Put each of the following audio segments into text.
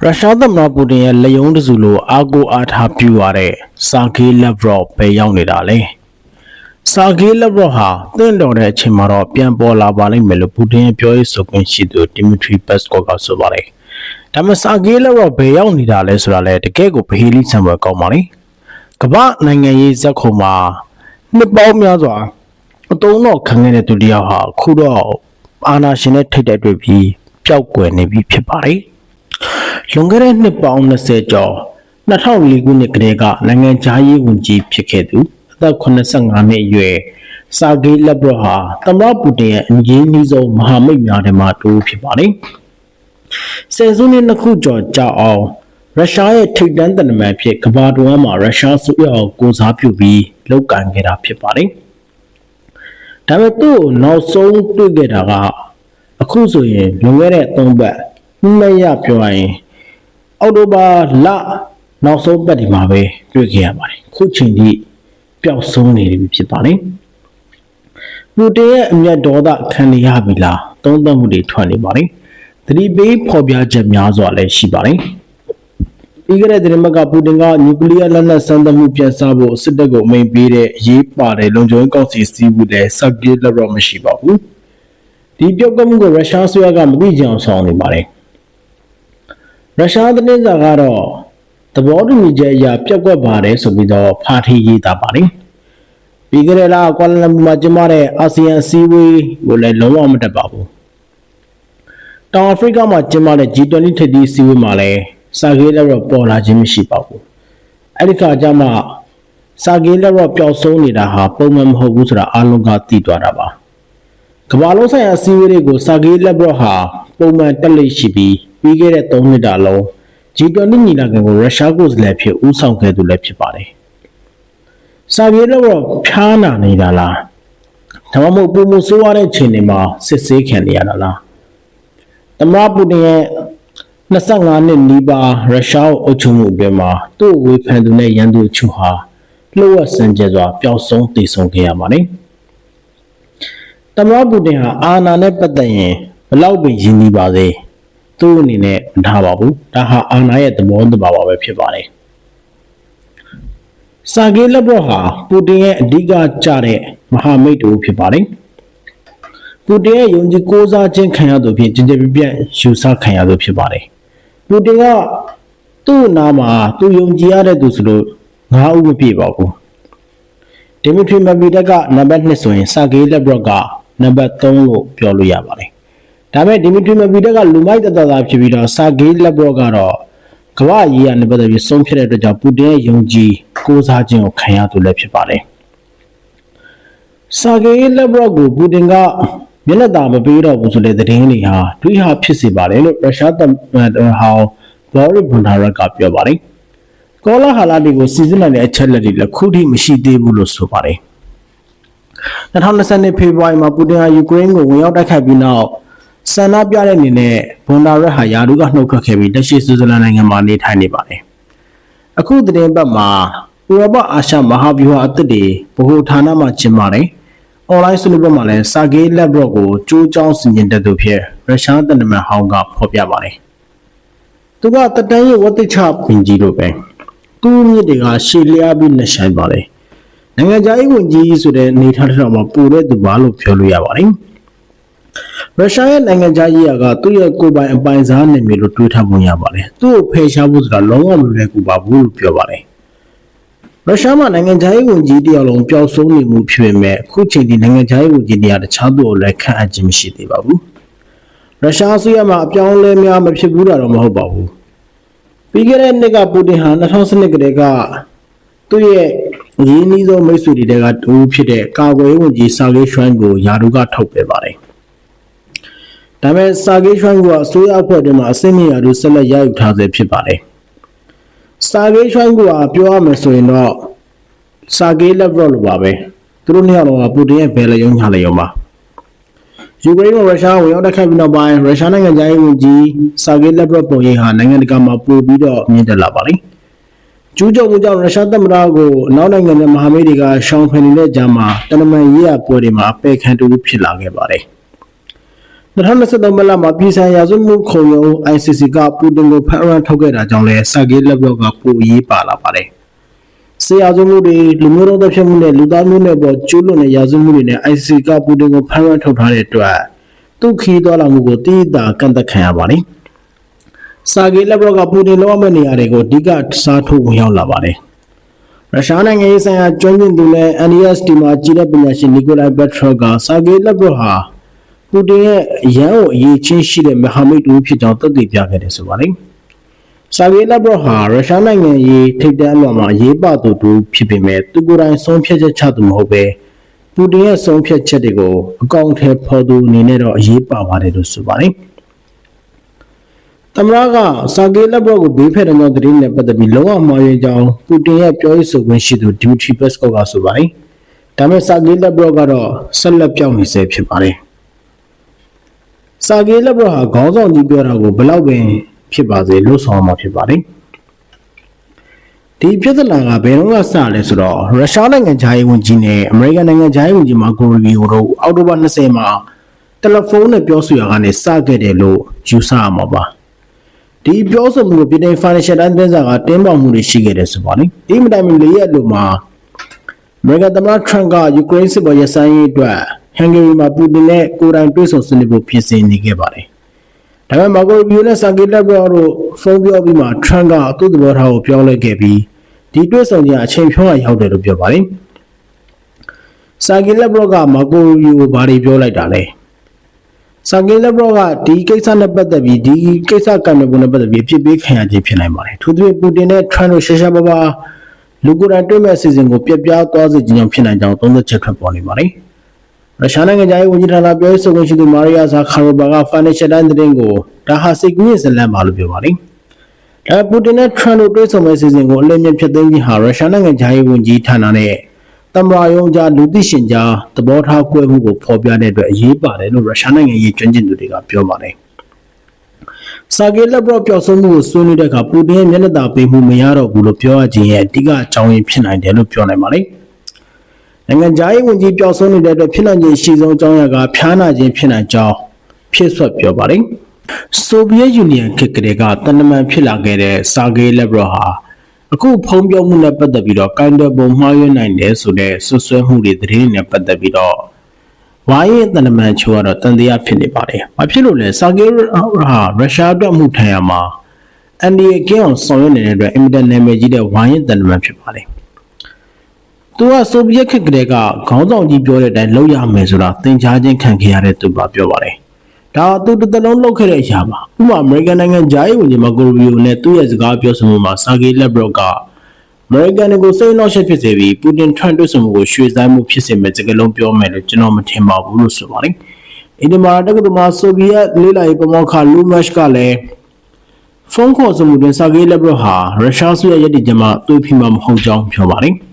ရုရှားသမ္မတပူတင်ရဲ့လက်ယုံတစုလိုအာကိုအားထားပြုရတဲ့ဆာဂေးလက်ဗရော့ပဲရောက်နေတာလေဆာဂေးလက်ဗရော့ဟာတင့်တော်တဲ့အချိန်မှာတော့ပြန်ပေါ်လာပါလိမ့်မယ်လို့ပူတင်ရဲ့ပြောရေးဆိုခွင့်ရှိသူဒီမီထရီပက်စကောကဆိုပါတယ်ဒါပေမဲ့ဆာဂေးလက်ဗရော့ဘယ်ရောက်နေတာလဲဆိုတာလဲတကယ့်ကိုဗဟေလိဆံပွဲကောင်းပါလေကမ္ဘာနိုင်ငံရေးဇက်ခုံမှာနှစ်ပေါင်းများစွာအတုံးတော့ခံခဲ့တဲ့သူတစ်ယောက်ဟာအခုတော့အာနာရှင်နဲ့ထိတ်တဲ့တွေ့ပြီးပျောက်ကွယ်နေပြီဖြစ်ပါတယ် လွန်ခဲ့တဲ့နှစ်ပေါင်း20ကျော်2004ခုနှစ်ကတည်းကနိုင်ငံခြားရေးဝန်ကြီးဖြစ်ခဲ့သူအသက်85နှစ်အရွယ်ဆာဂေးလက်ဘရဟာသမ္မတပူတင်ရဲ့အငြင်းကြီးဆုံးမဟာမိတ်များထဲမှတစ်ဦးဖြစ်ပါတယ်။ဆယ်စုနှစ်နှစ်ခုကျော်ကြာအောင်ရုရှားရဲ့ထိပ်တန်းတနမန်ဖြစ်ကမ္ဘာတွင်းမှာရုရှားဆိုရအောင်ကိုစားပြုပြီးလုပ်ကင်ခဲ့တာဖြစ်ပါတယ်။ဒါပေမဲ့သူ့ကိုနောက်ဆုံးတွေ့ခဲ့တာကအခုဆိုရင်လွန်ခဲ့တဲ့3ပတ်နှစ်ရပြောရရင် အောက်တိုဘာလနောက်ဆုံးပတ်ဒီမှာပဲတွေ့ခဲ့ရပါတယ်ခုချိန်ထိပျောက်ဆုံးနေပြီဖြစ်ပါတယ်ပူတင်ရဲ့အမျက်ဒေါသခံနေရပြီလားသုံးသပ်မှုတွေထွက်နေပါတယ်သတိပေးဖော်ပြချက်များစွာလည်းရှိပါတယ်ပြီးခဲ့တဲ့သတင်းပတ်ကပူတင်ကနျူကလ িয়ার လက်နက်စမ်းသပ်မှုပြန်စဖို့စစ်တပ်ကိုအမိန့်ပေးတဲ့အရေးပါတဲ့လုံခြုံရေးကောင်စီစည်းဝေးတဲ့ဆက်ကီလက်ရော့မရှိပါဘူးဒီပြောက်ကမှုကိုရုရှားဆွေကမသိကြအောင်ဆောင်နေပါတယ် ရုရှားသတင်းစာကတော့သဘောတူညီချက်အရပြက်ကွက်ပါတယ်ဆိုပြီးတော့ဖာထီရေးသားပါတယ်ပြီးကြတဲ့လကွာလာလမ်ပူမှာကျင်းပတဲ့အာဆီယံအစည်းအဝေးကိုလည်းလုံးဝမတက်ပါဘူးတောင်အာဖရိကမှာကျင်းပတဲ့ G20 ထိပ်သီးအစည်းအဝေးမှာလည်းစာဂေးလက်ရော့ပေါ်လာခြင်းမရှိပါဘူးအဲ့ဒီခါကျမှစာဂေးလက်ရော့ပျောက်ဆုံးနေတာဟာပုံမှန်မဟုတ်ဘူးဆိုတာအားလုံးကသိသွားတာပါကမ္ဘာလုံးဆိုင်ရာအစည်းအဝေးတွေကိုစာဂေးလက်ရော့ဟာပုံမှန်တက်လိမ့်ရှိပြီး ပြီးခဲ့တဲ့3နှစ်တာလုံး G20 ညီလာခံကိုရုရှားကိုယ်စားလှယ်ဖြစ်ဦးဆောင်ခဲ့သူလည်းဖြစ်ပါတယ်။စာပြေတော့ဖျားနာနေတာလား။ဒါမှမဟုတ်ပုံမဆိုးရတဲ့ချိန်တွေမှာစစ်ဆေးခံနေရတာလား။သမ္မတပူတင်ရဲ့25နှစ်နီးပါးရုရှားကိုအုပ်ချုပ်မှုအတွင်းမှာသူ့ဝေဖန်သူနဲ့ရန်သူအချို့ဟာလှုပ်ဝက်စံကြဲစွာပျောက်ဆုံးတည်ဆုံခဲ့ရပါတယ်။သမ္မတပူတင်ဟာအာဏာနဲ့ပတ်သက်ရင်ဘလောက်ပင်ရင်းနှီးပါစေ။ သူ့အနေနဲ့မထားပါဘူးဒါဟာအာနာရဲ့သဘောတဘာဝပဲဖြစ်ပါတယ်ဆာဂေးလက်ဘရော့ဟာပူတင်ရဲ့အဓိကကြတဲ့မဟာမိတ်တူဖြစ်ပါတယ်ပူတင်ရဲ့ယုံကြည်ကိုးစားခြင်းခံရသူဖြစ်ကျင်ကျပြပြန့်ယူဆခံရသူဖြစ်ပါတယ်ပူတင်ကသူ့နာမှာသူယုံကြည်ရတဲ့သူဆိုလို့ငါးဦးမပြည့်ပါဘူးဒီမီထရီမက်ဗီဒက်ကနံပါတ်2ဆိုရင်ဆာဂေးလက်ဘရော့ကနံပါတ်3လို့ပြောလို့ရပါတယ် ဒါပေမဲ့ဒီမီထရီမဗီတက်ကလူမိုက်တတသာဖြစ်ပြီးတော့ဆာဂေးလက်ဘရော့ကတော့ကမ္ဘာရေးရနဲ့ပတ်သက်ပြီးဆုံးဖြတ်တဲ့အတွက်ကြောင့်ပူတင်ရဲ့ယုံကြည်ကိုးစားခြင်းကိုခံရသူလည်းဖြစ်ပါတယ်ဆာဂေးလက်ဘရော့ကိုပူတင်ကမျက်နှာသာမပေးတော့ဘူးဆိုတဲ့သတင်းတွေဟာတွေးဟာဖြစ်စေပါတယ်လို့ရုရှားသမ္မတဟောင်းဘော်ရီဘွန်ဒါရက်ကပြောပါတယ်ကောလာဟာလာဒီကိုစီစဉ်နိုင်တဲ့အချက်လက်တွေလည်းခုထိမရှိသေးဘူးလို့ဆိုပါတယ်2020ဖေဖော်ဝါရီမှာပူတင်ကယူကရိန်းကိုဝင်ရောက်တိုက်ခိုက်ပြီးနောက် ဆန္ဒပြတဲ့အနေနဲ့ဘွန်ဒါရက်ဟာယာဒူကနှုတ်ထွက်ခဲ့ပြီးလက်ရှိဆွစ်ဇာလန်နိုင်ငံမှာနေထိုင်နေပါတယ်။အခုသတင်းပတ်မှာဥရောပအာရှမဟာဗျူဟာအသစ်တွေဗဟိုဌာနမှကျင်းပါတယ်။ online ဆွေးနွေးပွဲမှာလည်းဆာဂေးလက်ဘရော့ကိုကြိုးကြောင်းစီရင်တဲ့သူဖြစ်ရုရှားတနမန်ဟောင်းကဖော်ပြပါတယ်။သူကတတန်းရဲ့ဝတ်တိချပင်ကြီးလိုပဲ။သူ့မြစ်တွေကရှေ့လျားပြီးနှဆိုင်ပါတယ်။နိုင်ငံခြားရေးဝန်ကြီးဆိုတဲ့အနေထားတစ်ခုမှာပိုတဲ့သူပါလို့ပြောလို့ရပါတယ်။ ရုရှားရဲ့နိုင်ငံခြားရေးရာကသူ့ရဲ့ကိုယ်ပိုင်အပိုင်စားနယ်မြေလို့တွေးထားပုံရပါတယ်။သူ့ကိုဖယ်ရှားဖို့ဆိုတာလုံးဝမလွယ်ကူပါဘူးလို့ပြောပါတယ်။ရုရှားမှာနိုင်ငံခြားရေးဝန်ကြီးတယောက်လုံးပျောက်ဆုံးနေမှုဖြစ်ပေမဲ့အခုချိန်ထိနိုင်ငံခြားရေးဝန်ကြီးတရားတခြားသူ့ကိုလည်းခန့်အပ်ခြင်းမရှိသေးပါဘူး။ရုရှားအစိုးရမှာအပြောင်းအလဲများမဖြစ်ဘူးတာတော့မဟုတ်ပါဘူး။ပြီးခဲ့တဲ့နှစ်ကပူတင်ဟာ2012ကတည်းကသူ့ရဲ့ရင်းနှီးဆုံးမိတ်ဆွေတွေကတူဖြစ်တဲ့ကာကွယ်ရေးဝန်ကြီးဆာဂေးရှွိုင်းကိုယာဒူကထုတ်ပယ်ပါတယ်။ ဒါပေမဲ့စာဂေးရွှိုင်းကအစိုးရအဖွဲ့အတွင်းမှာအစိမ့်မြရာတို့ဆက်လက်ရယူထားဆဲဖြစ်ပါတယ်။စာဂေးရွှိုင်းကပြောရမယ်ဆိုရင်တော့စာဂေးလက်ဘရော့လိုပါပဲ။သူတို့နှစ်ယောက်လုံးကပူတင်ရဲ့ဘယ်လယုံညာလယုံပါ။ယူကရိန်းနဲ့ရုရှားဝင်ရောက်တိုက်ခိုက်ပြီးနောက်ပိုင်းရုရှားနိုင်ငံသားရေးဝန်ကြီးစာဂေးလက်ဘရော့ပုံရိပ်ဟာနိုင်ငံတကာမှာပို့ပြီးတော့မြင့်တက်လာပါလိမ့်။ကျူးကျော်မှုကြောင့်ရုရှားသမ္မတကိုအနောက်နိုင်ငံနဲ့မဟာမိတ်တွေကရှောင်ဖယ်နေတဲ့ကြားမှာတနမန်ရေးရပွဲတွေမှာအပေခံတူဖြစ်လာခဲ့ပါတယ်။ 2023မလမှာပြည်ဆိုင်ရာစုမှုခုံရုံး ICC ကပူတင်ကိုဖမ်းရမ်းထုတ်ခဲ့တာကြောင့်လည်းစာဂေးလက်ဘော့ကပိုအရေးပါလာပါတယ်။ဆေးရာဇဝမှုတွေလူမျိုးတော်တပ်ဖြတ်မှုနဲ့လူသားမျိုးနဲ့ပေါ်ကျူးလွန်တဲ့ရာဇဝမှုတွေနဲ့ ICC ကပူတင်ကိုဖမ်းရမ်းထုတ်ထားတဲ့အတွက်သူ့ခီးသွားလာမှုကိုတိတိကန့်သက်ခံရပါတယ်။စာဂေးလက်ဘော့ကပူတင်လောက်မဲ့နေရာတွေကိုအဓိကစားထုတ်ဝင်ရောက်လာပါတယ်။ရုရှားနိုင်ငံရေးဆိုင်ရာကျွမ်းကျင်သူနဲ့ NEST မှာကြီးတဲ့ပညာရှင်နီကိုလိုက်ဘက်ထရော့ကစာဂေးလက်ဘော့ဟာ ပူတင်ရဲ့အရန်ကိုအရေးချင်းရှိတဲ့မဟာမိတ်တူဖြစ်ကြောင်းသက်သေပြခဲ့တယ်ဆိုပါတယ်။ဆာဂေးလက်ဘရော့ဟာရုရှားနိုင်ငံရေးထိပ်တန်းအလွန်မှာအရေးပါသူတူဖြစ်ပေမဲ့သူကိုယ်တိုင်ဆုံးဖြတ်ချက်ချသူမဟုတ်ပဲပူတင်ရဲ့ဆုံးဖြတ်ချက်တွေကိုအကောင့်ထဲဖော်သူအနေနဲ့တော့အရေးပါပါတယ်လို့ဆိုပါတယ်။သမရကဆာဂေးလက်ဘရော့ကိုဘေးဖက်တဲ့ကြောင့်သတင်းနဲ့ပတ်သက်ပြီးလုံးဝမှားယွင်းကြောင်းပူတင်ရဲ့ပြောရေးဆိုခွင့်ရှိသူဒီမီထရီပက်စကောကဆိုပါတယ်။ဒါပေမဲ့ဆာဂေးလက်ဘရော့ကတော့ဆက်လက်ပြောင်းနေဆဲဖြစ်ပါတယ်။ စာကေးလက်ဘရဟာခေါင်းဆောင်ကြီးပြောတာကိုဘယ်လောက်ပင်ဖြစ်ပါစေလို့ဆောင်မှာဖြစ်ပါတယ်ဒီပြဿနာကဘယ်တော့မှစလဲဆိုတော့ရုရှားနိုင်ငံခြားရေးဝန်ကြီးနဲ့အမေရိကန်နိုင်ငံခြားရေးဝန်ကြီးမာကိုရီဗီယိုတို့အောက်တိုဘာ20မှာတယ်လီဖုန်းနဲ့ပြောဆိုရကနေစခဲ့တယ်လို့ယူဆရမှာပါဒီပြောဆိုမှုကိုပြည်ထောင် Financial Times သတင်းစာကတင်းပေါမှုတွေရှိခဲ့တယ်ဆိုပါလိမ့်ဒီမတိုင်မီ၄ရက်လို့မှာအမေရိကန်သမ္မတထရန့်ကယူကရိန်းစစ်ပွဲရဆိုင်ရေးအတွက် ဟန်ဂေရီမှာပူတင်နဲ့ကိုယ်တိုင်တွေ့ဆုံဆွေးနွေးဖို့ပြင်ဆင်နေခဲ့ပါတယ်။ဒါပေမဲ့မာကိုဘီယိုနဲ့ဆာဂီလက်ဘရောတို့ဖုန်းပြောပြီးမှထရန့်ကသူ့သဘောထားကိုပြောလိုက်ခဲ့ပြီးဒီတွေ့ဆုံခြင်းအချိန်ဖြုံးရရောက်တယ်လို့ပြောပါတယ်။ဆာဂီလက်ဘရောကမာကိုဘီယိုကိုဘာတွေပြောလိုက်တာလဲ။ဆာဂီလက်ဘရောကဒီကိစ္စနဲ့ပတ်သက်ပြီးဒီကိစ္စကံတဲ့ပုံနဲ့ပတ်သက်ပြီးဖြစ်ပေးခံရခြင်းဖြစ်နိုင်ပါတယ်။ထို့သူပူတင်နဲ့ထရန့်တို့ရှာရှာပါပါလူကိုယ်တိုင်တွေ့မဲ့အစီအစဉ်ကိုပြပြသွားစေခြင်းကြောင့်ဖြစ်နိုင်ကြောင်းသုံးသပ်ချက်ထွက်ပေါ်နေပါတယ်။ ရုရှားနိုင်ငံသားရေးဝန်ကြီးဌာနပြောရေးဆိုခွင့်ရှိသူမာရီယာဇာခါရိုဘာက Financial Times သတင်းကိုဒါဟာစိတ်ကူးရင်ဇလန်ပါလို့ပြောပါတယ်။ဒါပူတင်နဲ့ထရန့်တို့တွေ့ဆုံမဲ့စီစဉ်ကိုအလင်းမြင့်ဖြစ်သိမ်းခြင်းဟာရုရှားနိုင်ငံသားရေးဝန်ကြီးဌာနနဲ့တမရာယုံကြားလူသိရှင်ကြားသဘောထားကွဲမှုကိုဖော်ပြတဲ့အတွက်အရေးပါတယ်လို့ရုရှားနိုင်ငံရေးကျွမ်းကျင်သူတွေကပြောပါတယ်။စာဂေလက်ဘရော့ပျောက်ဆုံးမှုကိုဆွေးနွေးတဲ့အခါပူတင်ရဲ့မျက်နှာသာပေးမှုမရတော့ဘူးလို့ပြောရခြင်းရဲ့အဓိကအကြောင်းရင်းဖြစ်နိုင်တယ်လို့ပြောနိုင်ပါတယ်။ နိုင်ငံခြားရေးဝန်ကြီးပျောက်ဆုံးနေတဲ့အတွက်ဖြစ်နိုင်ခြင်းရှိဆုံးအကြောင်းအရာကဖျားနာခြင်းဖြစ်နိုင်ကြောင်းဖြစ်ဆွတ်ပြောပါတယ်။ဆိုဗီယက်ယူနီယံခေတ်ကလေးကတန်တမန်ဖြစ်လာခဲ့တဲ့ဆာဂေးလက်ဘရောဟာအခုဖုံးပြောမှုနဲ့ပတ်သက်ပြီးတော့ကိုင်တွယ်ပုံမှားယွင်းနိုင်တယ်ဆိုတဲ့ဆွဆွဲမှုတွေသတင်းတွေနဲ့ပတ်သက်ပြီးတော့ဝိုင်းရဲ့တန်တမန်ချိုးကတော့တန်တရားဖြစ်နေပါတယ်။ဘာဖြစ်လို့လဲဆာဂေးဟာရုရှားအတွက်မှုထိုင်ရမှာအန်ဒီအကင်းအောင်ဆောင်ရွက်နေတဲ့အတွက်အင်မတန်နာမည်ကြီးတဲ့ဝိုင်းရဲ့တန်တမန်ဖြစ်ပါတယ်။ သူကဆိုဗီယက်ခေတ်ကလေးကခေါင်းဆောင်ကြီးပြောတဲ့အတိုင်းလုပ်ရမယ်ဆိုတာသင်ကြားခြင်းခံခဲ့ရတဲ့သူပါပြောပါတယ်။ဒါသူတစ်သလုံးလုပ်ခဲ့တဲ့အရာပါ။ဥပမာအမေရိကန်နိုင်ငံဂျာယီဝန်ကြီးမကိုရီယိုနဲ့သူ့ရဲ့စကားပြောဆိုမှုမှာဆာဂေးလက်ဘရော့ကအမေရိကန်ကိုစိတ်နှောက်ယှက်ဖြစ်စေပြီးပူတင်ထရန့်တွေ့ဆုံမှုကိုရွှေ့ဆိုင်းမှုဖြစ်စေမဲ့စကားလုံးပြောမယ်လို့ကျွန်တော်မထင်ပါဘူးလို့ဆိုပါတယ်။အင်ဒီမာတက္ကသိုလ်မှာဆိုဗီယက်လေးလာရေးပမောက္ခလူမတ်ကလည်းဖုန်းခေါ်ဆိုမှုတွင်ဆာဂေးလက်ဘရော့ဟာရုရှားဆိုရရည်တည်ကြမှာတွေးဖိမှမဟုတ်ကြောင်းပြောပါတယ်။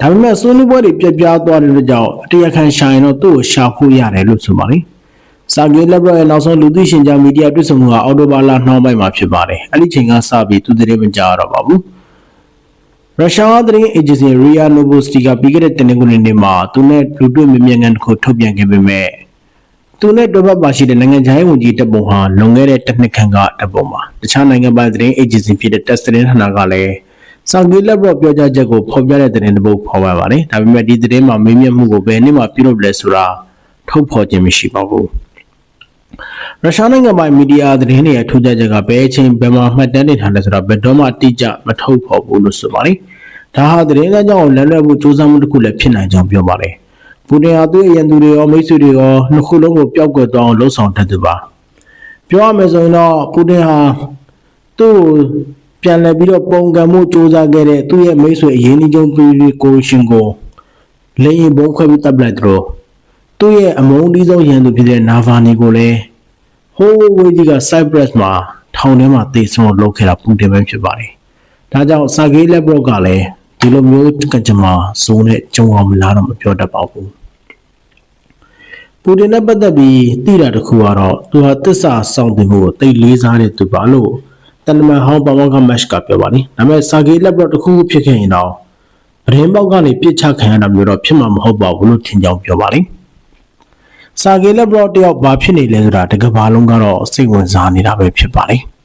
ဒါပေမဲ့ဆွေးနွေးပွဲတွေပြပြသွားတဲ့အတွက်ကြောင့်တရားခံရှာရင်တော့သူ့ကိုရှာဖို့ရတယ်လို့ဆိုပါတယ်။စာဂေးလက်ဘရရဲ့နောက်ဆုံးလူသိရှင်ကြားမီဒီယာတွေ့ဆုံမှုဟာအော်တိုဘာလနှောင်းပိုင်းမှာဖြစ်ပါတယ်။အဲ့ဒီချိန်ကစပြီးသူသတင်းမကြားတော့ပါဘူး။ရုရှားသတင်းအေဂျင်စီရီယာနိုဗိုစတီကပြီးခဲ့တဲ့တနင်္ဂနွေနေ့မှာသူနဲ့လူတွေ့မြင်မြန်တစ်ခုထုတ်ပြန်ခဲ့ပေမဲ့သူနဲ့တွဲဖက်ပါရှိတဲ့နိုင်ငံခြားရေးဝန်ကြီးတပ်ပုံဟာလွန်ခဲ့တဲ့တစ်နှစ်ခန့်ကတပ်ပုံမှာတခြားနိုင်ငံပိုင်သတင်းအေဂျင်စီဖြစ်တဲ့ Test သတင်းဌာနကလည်း စာဂီလက်ဘော့ပြောကြားချက်ကိုဖော်ပြတဲ့သတင်းတစ်ပုဒ်ဖော်ပြပါတယ်။ဒါပေမဲ့ဒီသတင်းမှာမေးမြန်းမှုကိုဘယ်နည်းမှပြုလုပ်လဲဆိုတာထုတ်ဖော်ခြင်းမရှိပါဘူး။ရုရှားနိုင်ငံပိုင်မီဒီယာသတင်းတွေရဲ့ထူးခြားချက်ကဘယ်အချိန်ဘယ်မှာမှတ်တမ်းတင်ထားလဲဆိုတာဘယ်တော့မှတိကျမထုတ်ဖော်ဘူးလို့ဆိုပါတယ်။ဒါဟာသတင်းစာကြောင့်လက်လွတ်ဖို့စူးစမ်းမှုတစ်ခုလည်းဖြစ်နိုင်ကြောင်းပြောပါတယ်။ပူတင်ဟာသူ့ရဲ့ရန်သူတွေရောမိတ်ဆွေတွေရောနှစ်ခုလုံးကိုပျောက်ကွယ်သွားအောင်လှုံ့ဆော်တတ်သူပါ။ပြောရမယ်ဆိုရင်တော့ပူတင်ဟာသူ့ ပြန်လည်ပြီးတော့ပုံကံမှုစ조사ခဲ့တဲ့သူ့ရဲ့မိတ်ဆွေအရင်းနှီးဆုံးပြည်ကိုရှင်ကိုလေရင်ဘုံခွဲပြီးတပ်လိုက်တော့သူ့ရဲ့အမုန်းတီးဆုံးရန်သူဖြစ်တဲ့နာဗာနီကိုလည်းဟိုးဝေးကြီးက Cyprus မှာထောင်ထဲမှာတေဆုံးလုပ်ခဲ့တာပူတင်ပဲဖြစ်ပါတယ်။ဒါကြောင့်ဆာဂေးလက်ဘရော့ကလည်းဒီလိုမျိုးကကြမှာဇုံနဲ့ကြုံအောင်မလားတော့မပြောတတ်ပါဘူး။ပူတင်နဲ့ပတ်သက်ပြီးသိတာတခုကတော့သူဟာတစ္ဆာဆောင်တင်မှုကိုတိတ်လေးစားတဲ့သူပါလို့ တန်တမန်ဟောင်းပမောကမတ်ကပြောပါတယ်ဒါပေမဲ့စာဂေးလက်ဘရော့တစ်ခုခုဖြစ်ခဲ့ရင်တော့ဗရင်ပေါက်ကနေပြစ်ချခံရတာမျိုးတော့ဖြစ်မှာမဟုတ်ပါဘူးလို့ထင်ကြောင်းပြောပါတယ်စာဂေလက်ဘလော့တယောက်ဘာဖြစ်နေလဲဆိုတာတကဘာလုံးကတော့စိတ်ဝင်စားနေတာပဲဖြစ်ပါလေ။